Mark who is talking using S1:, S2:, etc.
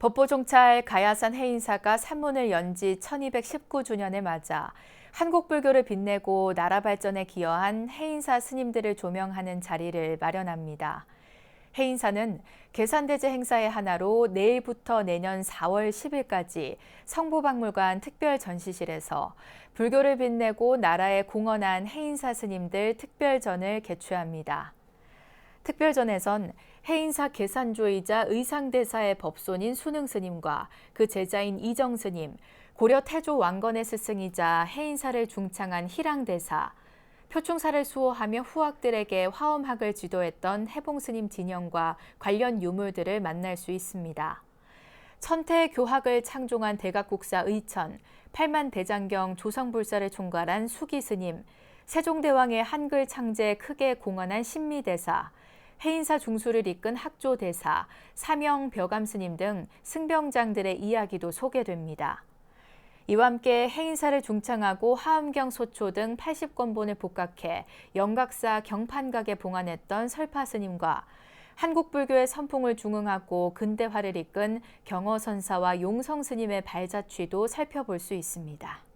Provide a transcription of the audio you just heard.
S1: 법보종찰 가야산 해인사가 산문을 연 지 1219주년을 맞아 한국 불교를 빛내고 나라 발전에 기여한 해인사 스님들을 조명하는 자리를 마련합니다. 해인사는 계산대제 행사의 하나로 내일부터 내년 4월 10일까지 성보박물관 특별 전시실에서 불교를 빛내고 나라에 공헌한 해인사 스님들 특별전을 개최합니다. 특별전에선 해인사 계산조이자 의상대사의 법손인 수능스님과 그 제자인 이정스님, 고려 태조 왕건의 스승이자 해인사를 중창한 희랑대사, 표충사를 수호하며 후학들에게 화엄학을 지도했던 해봉스님 진영과 관련 유물들을 만날 수 있습니다. 천태 교학을 창종한 대각국사 의천, 팔만 대장경 조성불사를 총괄한 수기스님, 세종대왕의 한글 창제에 크게 공헌한 신미대사, 해인사 중수를 이끈 학조대사, 사명 벼감스님 등 승병장들의 이야기도 소개됩니다. 이와 함께 해인사를 중창하고 하음경 소초 등 80권본을 복각해 영각사 경판각에 봉안했던 설파스님과 한국 불교의 선풍을 중흥하고 근대화를 이끈 경어선사와 용성스님의 발자취도 살펴볼 수 있습니다.